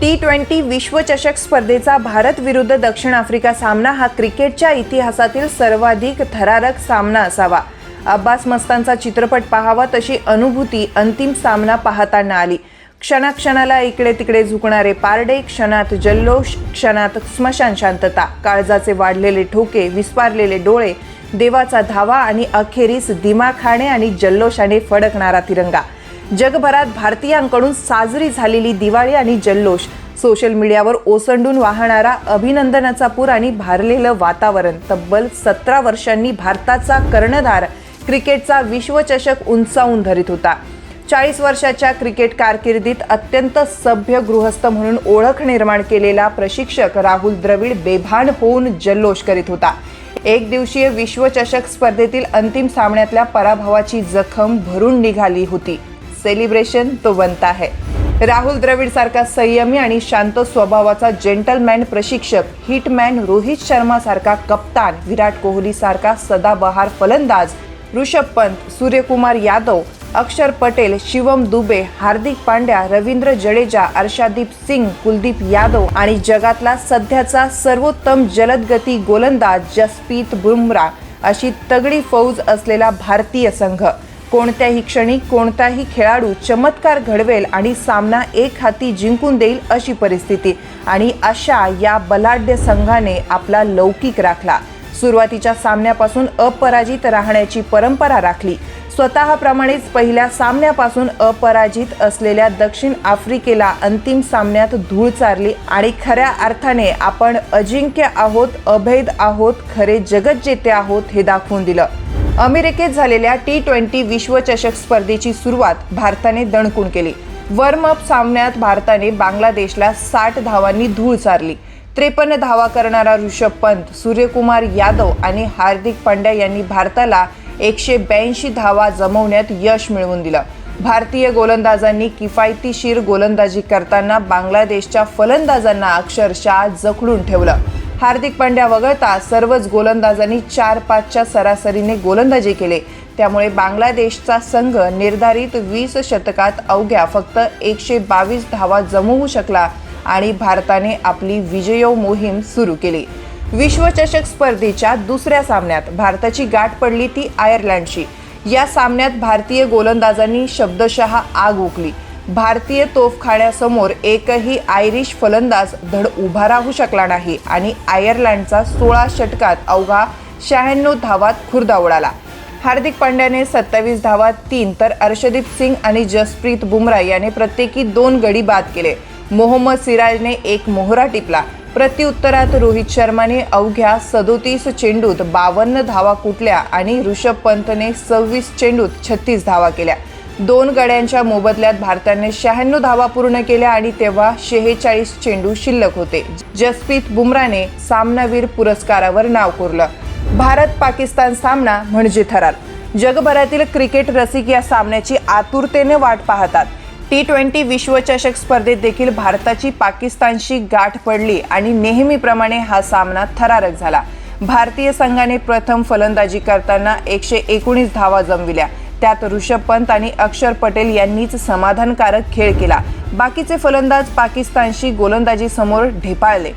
T twenty विश्वचषक स्पर्धेचा भारत विरुद्ध दक्षिण आफ्रिका सामना हा क्रिकेटच्या इतिहासातील सर्वाधिक थरारक सामना असावा. अब्बास मस्तानचा चित्रपट पाहावा तशी अनुभूती अंतिम सामना पाहताना आली. क्षणाक्षणाला इकडे तिकडे झुकणारे पारडे क्षणात जल्लोष क्षणात स्मशान शांतता काळजाचे वाढलेले ठोके विस्पारलेले डोळे देवाचा धावा आणि अखेरीस दिमाखाने आणि जल्लोषाने फडकणारा तिरंगा. जगभरात भारतीयांकडून साजरी झालेली दिवाळी आणि जल्लोष. सोशल मीडियावर ओसंडून वाहणारा अभिनंदनाचा पूर आणि भारलेलं वातावरण. तब्बल सतरा वर्षांनी भारताचा कर्णधार क्रिकेटचा विश्वचषक उंचावून धरीत होता. चाळीस वर्षाच्या क्रिकेट कारकिर्दीत अत्यंत सभ्य गृहस्थ म्हणून ओळख निर्माण केलेला प्रशिक्षक राहुल द्रविड बेभान होऊन जल्लोष करीत होता. एक दिवसीय विश्वचषक स्पर्धेतील अंतिम सामन्यातल्या पराभवाची जखम भरून निघाली होती. सेलिब्रेशन तो बनता है. राहुल द्रविड सारखा संयमी आणि शांत स्वभावाचा जेंटलमॅन प्रशिक्षक हिटमॅन रोहित शर्मा सारखा कप्तान विराट कोहली सारखा सदाबहार फलंदाज ऋषभ पंत सूर्यकुमार यादव अक्षर पटेल शिवम दुबे हार्दिक पांड्या रवींद्र जडेजा अर्षादीप सिंग कुलदीप यादव आणि जगातला सध्याचा सर्वोत्तम जलदगती गोलंदाज जसप्रीत बुमरा अशी तगडी फौज असलेला भारतीय संघ. कोणत्याही क्षणी कोणताही खेळाडू चमत्कार घडवेल आणि सामना एक हाती जिंकून देईल अशी परिस्थिती. आणि अशा या बलाढ्य संघाने आपला लौकिक राखला. सुरुवातीच्या सामन्यापासून अपराजित राहण्याची परंपरा राखली. स्वतःप्रमाणेच पहिल्या सामन्यापासून अपराजित असलेल्या दक्षिण आफ्रिकेला अंतिम सामन्यात धूळ चारली आणि खऱ्या अर्थाने आपण अजिंक्य आहोत अभेद आहोत खरे जगज्जेते आहोत हे दाखवून दिलं. अमेरिकेत झालेल्या टी ट्वेंटी विश्वचषक स्पर्धेची सुरुवात भारताने दणकून केली. वर्मअप सामन्यात भारताने बांगलादेशला साठ धावांनी धूळ चारली. त्रेपन्न धावा करणारा ऋषभ पंत सूर्यकुमार यादव आणि हार्दिक पांड्या यांनी भारताला एकशे ब्याऐंशी धावा जमवण्यात यश मिळवून दिलं. भारतीय गोलंदाजांनी किफायतीशीर गोलंदाजी करताना बांगलादेशच्या फलंदाजांना अक्षरशः जखडून ठेवलं. हार्दिक पांड्या वगळता सर्वच गोलंदाजांनी चार पाचच्या सरासरीने गोलंदाजी केले. त्यामुळे बांगलादेशचा संघ निर्धारित वीस शतकात अवघ्या फक्त एकशे बावीस धावा जमवू शकला आणि भारताने आपली विजयो मोहीम सुरू केली. विश्वचषक स्पर्धेच्या दुसऱ्या सामन्यात भारताची गाठ पडली ती आयर्लंडशी. या सामन्यात भारतीय गोलंदाजांनी शब्दशः आग ओकली भारतीय तोफखाण्यासमोर एकही आयरिश फलंदाज धड उभा राहू शकला नाही आणि आयर्लंडचा सोळा षटकात अवघा शहाण्णव धावात खुर्दा उडाला हार्दिक पांड्याने सत्तावीस धावात तीन तर अर्षदीप सिंग आणि जसप्रीत बुमराह याने प्रत्येकी दोन गडी बाद केले. मोहम्मद सिराजने एक मोहरा टिपला. प्रत्युत्तरात रोहित शर्माने अवघ्या सदोतीस चेंडूत बावन्न धावा कुटल्या आणि ऋषभ पंतने सव्वीस चेंडूत छत्तीस धावा केल्या. दोन गड्यांच्या मोबदल्यात भारताने शहाण्णव धावा पूर्ण केल्या आणि तेव्हा शेहेचाळीस चेंडू शिल्लक होते. जसप्रीत बुमराने सामनावीर पुरस्कारावर नाव कोरलं. भारत पाकिस्तान सामना म्हणजे थरार. जगभरातील क्रिकेट रसिक या सामन्याची आतुरतेने वाट पाहतात. टी ट्वेंटी विश्वचषक स्पर्धेत देखील भारताची पाकिस्तानशी गाठ पडली आणि नेहमीप्रमाणे हा सामना थरारक झाला. भारतीय संघाने प्रथम फलंदाजी करताना एकशे एकोणीस धावा जमविल्या. त्यात ऋषभ पंत आणि अक्षर पटेल यांनीच समाधानकारक खेळ केला. बाकीचे फलंदाज पाकिस्तानशी गोलंदाजी समोर ढेपाळले.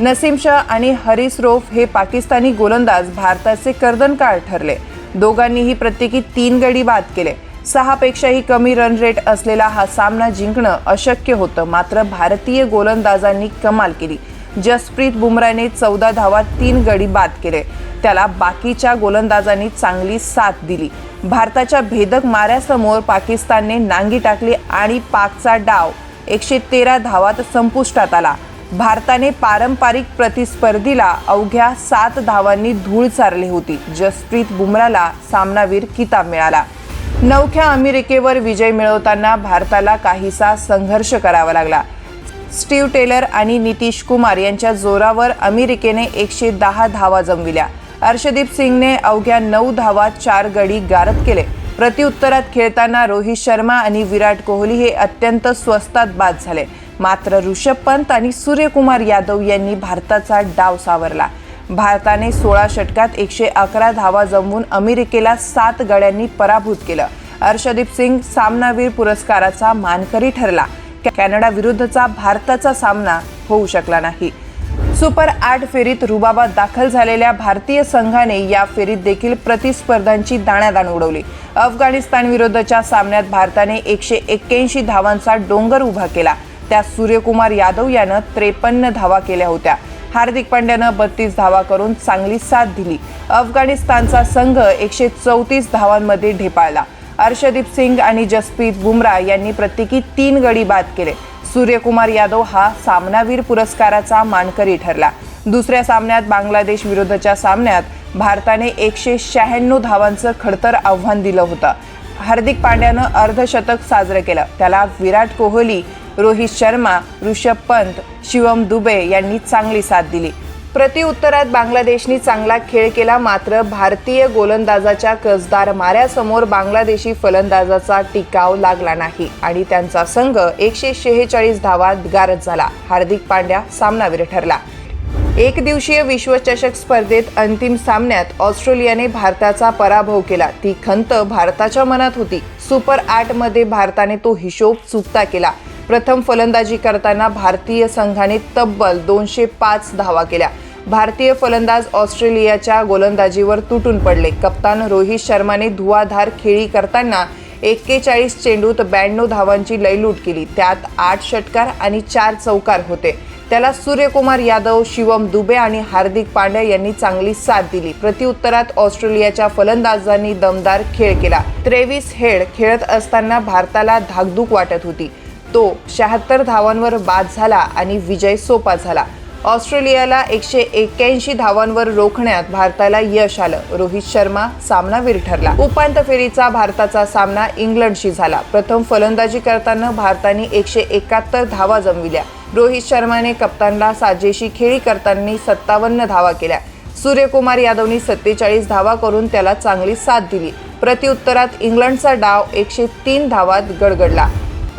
नसीम शाह आणि हरीस रोफ हे पाकिस्तानी गोलंदाज भारताचे कर्दनकाळ ठरले. दोघांनीही प्रत्येकी तीन गडी बाद केले. सहापेक्षाही कमी रन रेट असलेला हा सामना जिंकणं अशक्य होतं मात्र भारतीय गोलंदाजांनी कमाल केली. जसप्रीत बुमराहने चौदा धावात तीन गडी बाद केले. त्याला बाकीच्या गोलंदाजांनी चांगली साथ दिली. भारताच्या भेदक माऱ्यासमोर पाकिस्तानने नांगी टाकली आणि पाकचा डाव एकशे तेरा धावात संपुष्टात आला. भारताने पारंपरिक प्रतिस्पर्धीला अवघ्या सात धावांनी धूळ चारली होती. जसप्रीत बुमराला सामनावीर किताब मिळाला. नवख्या अमेरिकेवर विजय मिळवताना भारताला काहीसा संघर्ष करावा लागला. स्टीव टेलर आणि नितीश कुमार यांच्या जोरावर अमेरिकेने एकशे दहा धावा जमविल्या. अर्षदीप सिंगने अवघ्या नऊ धावा चार गडी गारद केले. प्रत्युत्तरात खेळताना रोहित शर्मा आणि विराट कोहली हे अत्यंत स्वस्तात बाद झाले. मात्र ऋषभ पंत आणि सूर्यकुमार यादव यांनी भारताचा डाव सावरला. भारताने सोळा षटकात एकशे अकरा धावा जमवून अमेरिकेला सात गड्यांनी पराभूत केलं. अर्षदीप सिंग सामनावीर पुरस्काराचा मानकरी ठरला. कॅनडा विरुद्धचा भारताचा सामना होऊ शकला नाही. सुपर आठ फेरीत रुबाबात दाखल झालेल्या भारतीय संघाने या फेरीत देखील प्रतिस्पर्धांची दाणादाण उडवली. अफगाणिस्तान विरुद्धच्या सामन्यात भारताने एकशे एक्क्याऐंशी धावांचा डोंगर उभा केला. त्यात सूर्यकुमार यादव यानं त्रेपन्न धावा केल्या होत्या. हार्दिक पांड्यानं बत्तीस धावा करून चांगली साथ दिली. अफगाणिस्तानचा संघ एकशे चौतीस धावांमध्ये ढेपाळला. अर्षदीप सिंग आणि जसप्रीत बुमराह यांनी प्रत्येकी तीन गडी बाद केले. सूर्यकुमार यादव हा सामनावीर पुरस्काराचा मानकरी ठरला. दुसऱ्या सामन्यात बांगलादेश विरुद्धच्या सामन्यात भारताने एकशे शहाण्णव धावांचं खडतर आव्हान दिलं होतं. हार्दिक पांड्यानं अर्धशतक साजरं केलं. त्याला विराट कोहली रोहित शर्मा ऋषभ पंत शिवम दुबे यांनी चांगली साथ दिली. प्रतिउत्तरात बांगलादेशनी चांगला खेळ केला मात्र भारतीय गोलंदाजाच्या कसदार माऱ्यासमोर बांगलादेशी फलंदाजाचा टिकाव लागला नाही आणि त्यांचा संघ एकशे शेहेचाळीस धावात गारद झाला. हार्दिक पांड्या सामनावीर ठरला. एक दिवसीय विश्वचषक स्पर्धेत अंतिम सामन्यात ऑस्ट्रेलियाने भारताचा पराभव केला. ती खंत भारताच्या मनात होती. सुपर आठमध्ये भारताने तो हिशोब चुकता केला. प्रथम फलंदाजी करताना भारतीय संघाने तब्बल दोनशे पाच धावा केल्या. भारतीय फलंदाज ऑस्ट्रेलियाच्या गोलंदाजीवर तुटून पडले. कप्तान रोहित शर्माने धुवाधार खेळी करताना एक्केचाळीस चेंडूत ब्याण्णव धावांची लयलूट केली. त्यात आठ षटकार आणि चार चौकार होते. त्याला सूर्यकुमार यादव शिवम दुबे आणि हार्दिक पांड्या यांनी चांगली साथ दिली. प्रतिउत्तरात ऑस्ट्रेलियाच्या फलंदाजांनी दमदार खेळ केला. त्रेवीस हेड खेळत असताना भारताला धाकधूक वाटत होती. तो शहात्तर धावांवर बाद झाला आणि विजय सोपा झाला. ऑस्ट्रेलियाला एकशे एक्क्याऐंशी धावांवर रोखण्यात भारताला यश आलं. रोहित शर्मा सामनावीर ठरला. उपांत्य फेरीचा भारताचा सामना इंग्लंडशी झाला. प्रथम फलंदाजी करताना भारताने एकशे एकाहत्तर धावा जमविल्या. रोहित शर्माने कप्तानला साजेशी खेळी करताना सत्तावन्न धावा केल्या. सूर्यकुमार यादवनी सत्तेचाळीस धावा करून त्याला चांगली साथ दिली. प्रतिउत्तरात इंग्लंडचा डाव एकशे तीन धावात गडगडला.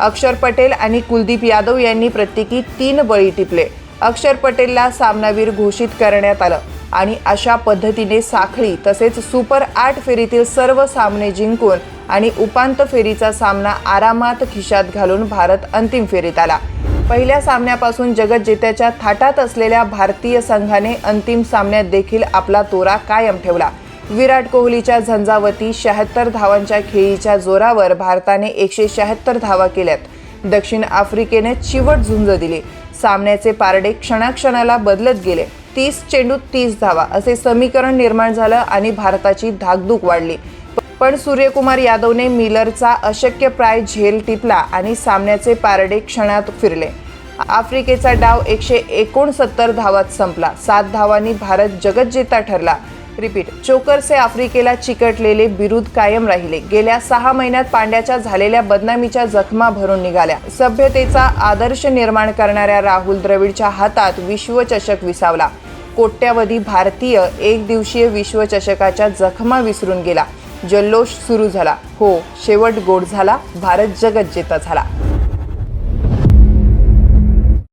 अक्षर पटेल आणि कुलदीप यादव यांनी प्रत्येकी तीन बळी टिपले. अक्षर पटेलला सामनावीर घोषित करण्यात आलं. आणि अशा पद्धतीने साखळी तसेच सुपर आठ फेरीतील सर्व सामने जिंकून आणि उपांत फेरीचा सामना आरामात खिशात घालून भारत अंतिम फेरीत आला. पहिल्या सामन्यापासून जगज्जेत्याच्या थाटात असलेल्या भारतीय संघाने अंतिम सामन्यात देखील आपला तोरा कायम ठेवला. विराट कोहलीच्या झंझावती शहात्तर धावांच्या खेळीच्या जोरावर भारताने एकशे शहात्तर धावा केल्यात. दक्षिण आफ्रिकेने चिवट झुंज दिली. सामन्याचे पारडे क्षणाक्षणाला बदलत गेले. तीस चेंडूत तीस धावा असे समीकरण निर्माण झालं आणि भारताची धाकधूक वाढली. पण सूर्यकुमार यादवने मिलरचा अशक्यप्राय झेल टिपला आणि सामन्याचे पारडे क्षणात फिरले. आफ्रिकेचा डाव एकशे एकोणसत्तर धावात संपला. सात धावांनी भारत जगज्जेता ठरला. रिपीट. चोकरचे आफ्रिकेला चिकटलेले बिरुद कायम राहिले. गेल्या सहा महिन्यात पांड्याच्या झालेल्या बदनामीच्या जखमा भरून निघाल्या. सभ्यतेचा आदर्श निर्माण करणाऱ्या राहुल द्रविडच्या हातात विश्वचषक विसावला. कोट्यावधी भारतीय एक दिवसीय विश्वचषकाच्या जखमा विसरून गेला. जल्लोष सुरू झाला. हो शेवट गोड झाला. भारत जगज्जेता झाला.